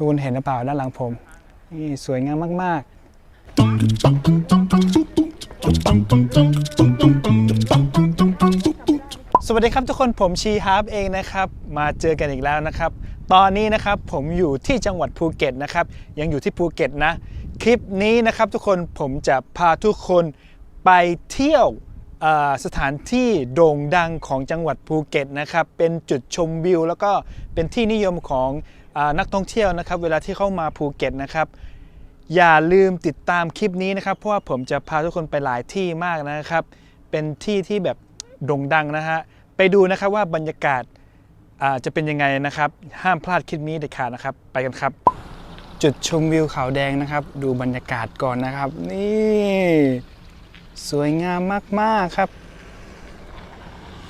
ทุกคนเห็นหรือเปล่าด้านหลังผม นี่สวยงามมาก ๆ สวัสดีครับทุกคนผมชีฮาร์ปเองนะครับ มาเจอกันอีกแล้วนะครับ ตอนนี้นะครับผมอยู่ที่จังหวัดภูเก็ตนะครับ ยังอยู่ที่ภูเก็ตนะ คลิปนี้นะครับทุกคนผมจะพาทุกคนไปเที่ยว สถานที่โด่งดังของจังหวัดภูเก็ตนะครับเป็นจุดชมวิว แล้วก็เป็นที่นิยมของอนักท่องเที่ยวนะครับ เวลาที่เข้ามาภูเก็ตนะครับ อย่าลืมติดตามคลิปนี้นะครับ เพราะว่าผมจะพาทุกคนไปหลายที่มากนะครับ เป็นที่ที่แบบโด่งดังนะฮะไปดูนะครับว่าบรรยากาศาจะเป็นยังไงนะครับ ห้ามพลาดคลิปนี้เด็ดขาดนะครับ ไปกันครับ จุดชมวิวเขาแดงนะครับ ดูบรรยากาศก่อนนะครับ นี่ สวยงามมาก ๆ ครับ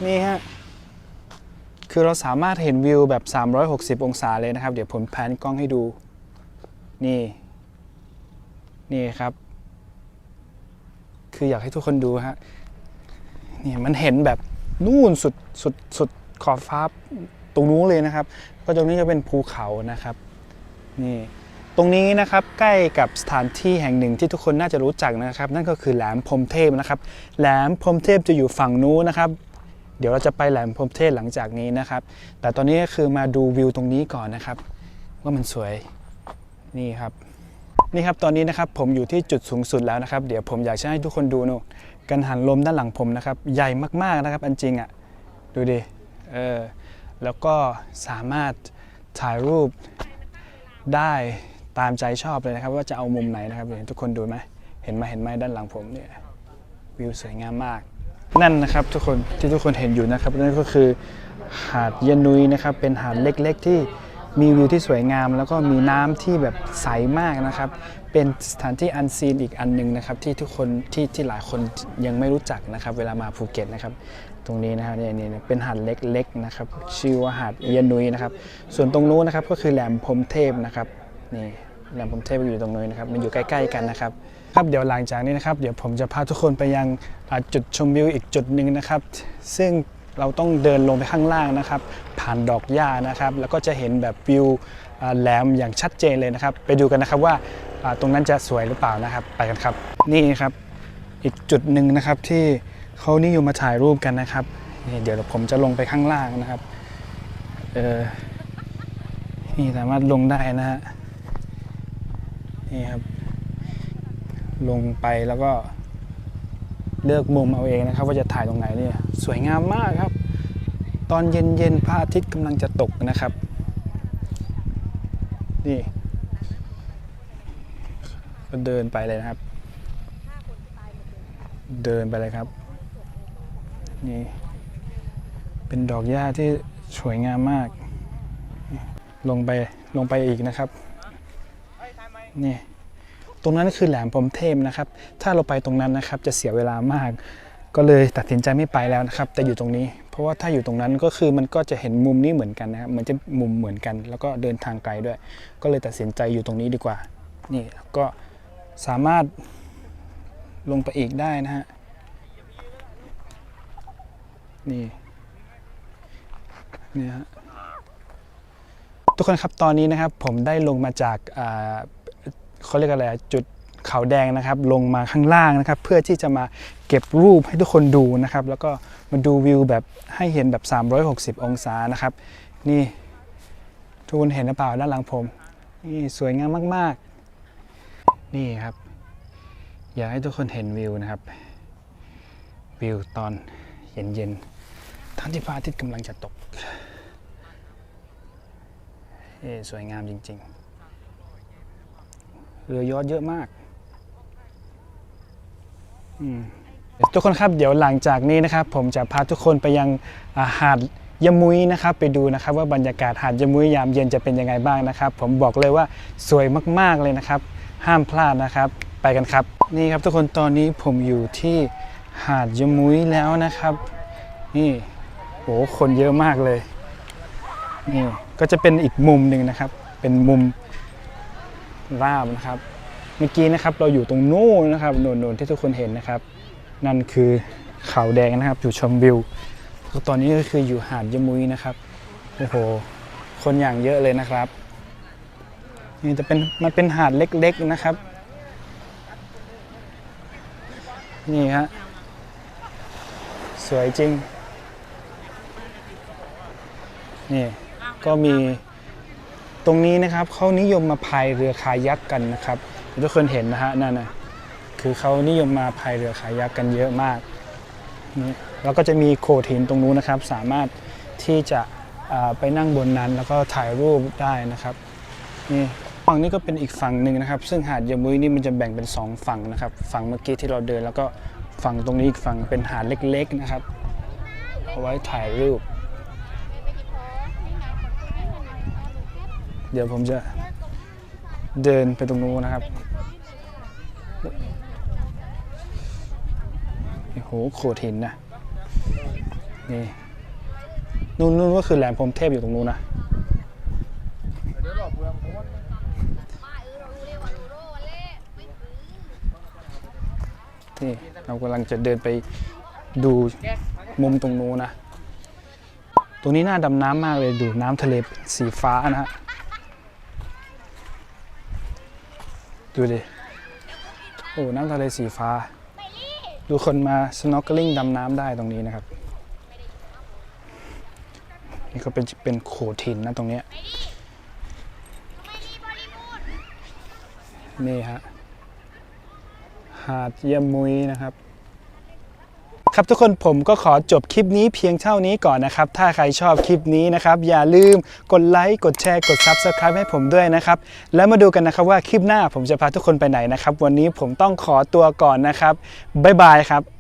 นี่ฮะ คือเราสามารถเห็นวิวแบบ 360 องศาเลยนะครับ เดี๋ยวผมแพนกล้องให้ดู นี่ นี่ครับ คืออยากให้ทุกคนดูฮะ นี่มันเห็นแบบนู่นสุดสุดสุดขอบฟ้าตรงนู้นเลยนะครับ ก็ตรงนี้จะเป็นภูเขานะครับ นี่ รงนี้นะครับใกล้กับสถานที่แห่งหนึ่งที่ทุกคนน่าจะรู้จักนะครับ นั่นก็คือแหลมพรมเทพนะครับ แหลมพรมเทพจะอยู่ฝั่งนู้นนะครับ เดี๋ยวเราจะไปแหลมพรมเทพหลังจากนี้นะครับ แต่ตอนนี้ก็คือมาดูวิวตรงนี้ก่อนนะครับ ว่ามันสวยนี่ครับนี่ครับตอนนี้นะครับผมอยู่ที่จุดสูงสุดแล้วนะครับ เดี๋ยวผมอยากจะให้ทุกคนดูนู่นกันหันลมด้านหลังผมนะครับ ใหญ่มากๆนะครับ อันจริงอะ่ะดูดิเออแล้วก็สามารถถ่ายรูปได้ ตามใจชอบเลยนะครับ ว่าจะเอามุมไหนนะครับเดี๋ยวทุกคนดูไหมเห็นไหมเห็นไหมด้านหลังผมเนี่ยวิวสวยงามมาก นั่นนะครับทุกคนที่ทุกคนเห็นอยู่นะครับนั่นก็คือหาดเยยนุยนะครับเป็นหาดเล็กๆที่มีวิวที่สวยงาม แล้วก็มีน้ำที่แบบใสมากนะครับ เป็นสถานที่อันซีนอีกอันหนึ่งนะครับ ที่ทุกคนที่ที่หลายคนยังไม่รู้จักนะครับ เวลามาภูเก็ตนะครับ ตรงนี้นะครับเนี่ยเนี่ยเป็นหาดเล็กๆนะครับ ชื่อว่าหาดเยยนุยนะครับ ส่วนตรงนู้นนะครับก็คือแหลมพรมเทพนะครับ นี่แหลมพมเทพอยู่ตรงนู้นนะครับมันอยู่ใกล้ๆกันนะครับครับเดี๋ยวหลังจากนี้นะครับ เดี๋ยวผมจะพาทุกคนไปยังจุดชมวิวอีกจุดหนึ่งนะครับ ซึ่งเราต้องเดินลงไปข้างล่างนะครับ ผ่านดอกหญ้านะครับ แล้วก็จะเห็นแบบวิวแหลมอย่างชัดเจนเลยนะครับ ไปดูกันนะครับว่าอ่าตรงนั้นจะสวยหรือเปล่านะครับ ไปกันครับ นี่ครับอีกจุดหนึ่งนะครับที่เขานิยมมาถ่ายรูปกันนะครับนี่เดี๋ยวผมจะลงไปข้างล่างนะครับเออนี่สามารถลงได้นะฮะ นี่ครับ ลงไปแล้วก็เลือกมุมเอาเองนะครับ ว่าจะถ่ายตรงไหนเนี่ยสวยงามมากครับ ตอนเย็นๆพระอาทิตย์กำลังจะตกนะครับนี่ก็เดินไปเลยนะครับ เดินไปเลยครับ นี่ เป็นดอกหญ้าที่สวยงามมาก ลงไปลงไปอีกนะครับ นี่ตรงนั้นคือแหลมพรมเทพนะครับ ถ้าเราไปตรงนั้นนะครับ จะเสียเวลามาก ก็เลยตัดสินใจไม่ไปแล้วนะครับ แต่อยู่ตรงนี้ เพราะว่าถ้าอยู่ตรงนั้นก็คือมันก็จะเห็นมุมนี้เหมือนกันนะครับมันจะมุมเหมือนกัน แล้วก็เดินทางไกลด้วย ก็เลยตัดสินใจอยู่ตรงนี้ดีกว่า นี่ก็สามารถลงไปอีกได้นะฮะนี่นี่ฮะทุกคนครับตอนนี้นะครับผมได้ลงมาจากอ่า เขาเรียกอะไรจุดเขาแดงนะครับ ลงมาข้างล่างนะครับ เพื่อที่จะมาเก็บรูปให้ทุกคนดูนะครับ แล้วก็มาดูวิวแบบให้เห็นแบบ 360 องศานะครับ นี่ทุกคนเห็นหรือเปล่าด้านหลังผม นี่สวยงามมากๆ นี่ครับ อยากให้ทุกคนเห็นวิวนะครับ วิวตอนเย็นๆทั้งที่พระอาทิตย์กำลังจะตกสวยงามจริง ๆ เรือยอดเยอะมากทุกคนครับเดี๋ยวหลังจากนี้นะครับ ผมจะพาทุกคนไปยังาหาดยมุยนะครับ ไปดูนะครับ ว่าบรรยากาศหาดยมุยยามเย็นจะเป็นยังไงบ้างนะครับ ผมบอกเลยว่าสวยมากๆเลยนะครับ ห้ามพลาดนะครับ ไปกันครับ นี่ครับทุกคนตอนนี้ผมอยู่ที่หาดยมุยแล้วนะครับ นี่โหคนเยอะมากเลยนี่ก็จะเป็นอีกมุมหนึ่งนะครับ เป็นมุม ราบนะครับ เมื่อกี้นะครับเราอยู่ตรงนู้นนะครับโน่นๆที่ทุกคนเห็นนะครับ นั่นคือเขาแดงนะครับอยู่ชมวิวแล้วตอนนี้ก็คืออยู่หาดยมุยนะครับโอ้โหคนอย่างเยอะเลยนะครับนี่จะเป็นมันเป็นหาดเล็กๆนะครับ นี่ฮะสวยจริง นี่ก็มี รงนี้นะครับเขานิยมมาพายเรือคายักกันนะครับทุกคนเห็นนะฮะนั่นนะคือเขานิยมมาพายเรือคายักกันเยอะมากนี่แล้วก็จะมีโขดหินตรงนู้นนะครับ สามารถที่จะไปนั่งบนนั้นแล้วก็ถ่ายรูปได้นะครับนี่ฝั่งนี้ก็เป็นอีกฝั่งหนึ่งนะครับ ซึ่งหาดยมุยนี่มันจะแบ่งเป็นสองฝั่งนะครับ ฝั่งเมื่อกี้ที่เราเดิน แล้วก็ฝั่งตรงนี้อีกฝั่งเป็นหาดเล็กๆนะครับเอาไว้ถ่ายรูป เดี๋ยวผมจะเดินไปตรงนู้นนะครับโอ้โหโขดหินนะ นี่ นู่นนู่นก็คือแหลมพรมเทพอยู่ตรงนู้นนะนี่เรากำลังจะเดินไปดูมุมตรงนู้นนะ ตรงนี้น่าดำน้ำมากเลยดูน้ำทะเลสีฟ้านะฮะ ดูดิ โอ้น้ำทะเลสีฟ้า ดูคนมา snorkeling ดำน้ำได้ตรงนี้นะครับ นี่ก็เป็นเป็นโขดหินนะตรงเนี้ยนี่ฮะหาดเยี่ยมมุยนะครับ ครับทุกคนผมก็ขอจบคลิปนี้เพียงเท่านี้ก่อนนะครับ ถ้าใครชอบคลิปนี้นะครับ อย่าลืมกดไลค์ กดแชร์ กด Subscribe ให้ผมด้วยนะครับ แล้วมาดูกันนะครับว่าคลิปหน้าผมจะพาทุกคนไปไหนนะครับ วันนี้ผมต้องขอตัวก่อนนะครับบ๊ายบายครับ